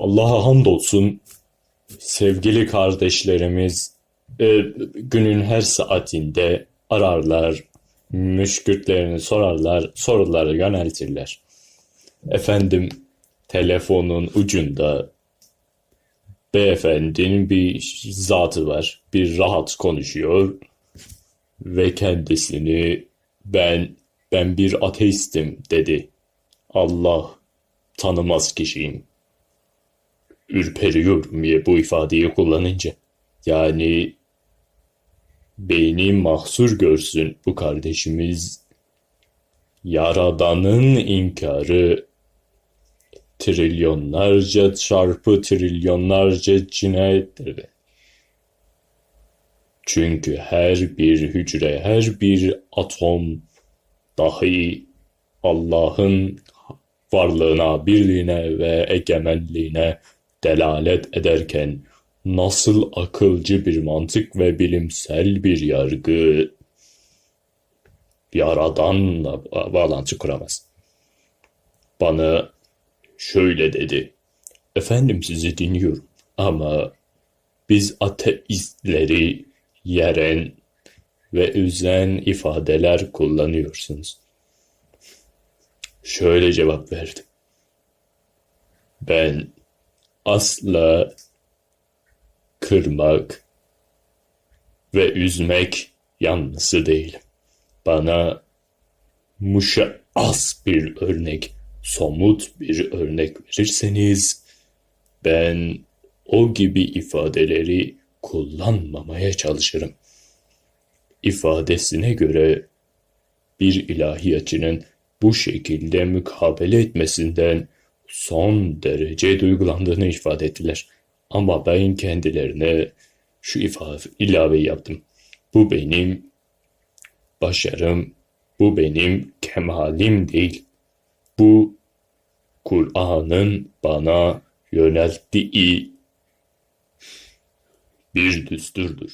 Allah'a hamdolsun sevgili kardeşlerimiz e, günün her saatinde ararlar, müşkürtlerini sorarlar, soruları yöneltirler. Efendim telefonun ucunda beyefendinin bir zatı var, bir rahat konuşuyor ve kendisini ben ben bir ateistim dedi. Allah tanımaz kişiyim ürperiyorum ya bu ifadeyi kullanınca. Yani beyni mahsur görsün bu kardeşimiz. Yaradanın inkarı trilyonlarca çarpı trilyonlarca cinayettir. Çünkü her bir hücre, her bir atom dahi Allah'ın varlığına, birliğine ve egemenliğine delalet ederken nasıl akılcı bir mantık ve bilimsel bir yargı yaradanla bağlantı kuramaz. Bana şöyle dedi. Efendim sizi dinliyorum ama biz ateistleri yeren ve üzen ifadeler kullanıyorsunuz. Şöyle cevap verdim. Ben asla kırmak ve üzmek yanlısı değilim. Bana muşaas bir örnek, somut bir örnek verirseniz ben o gibi ifadeleri kullanmamaya çalışırım. İfadesine göre bir ilahiyatçının bu şekilde mukabele etmesinden son derece duygulandığını ifade ettiler. Ama ben kendilerine şu ifade ilaveyi yaptım. Bu benim başarım, bu benim kemalim değil. Bu Kur'an'ın bana yönelttiği bir düsturdur.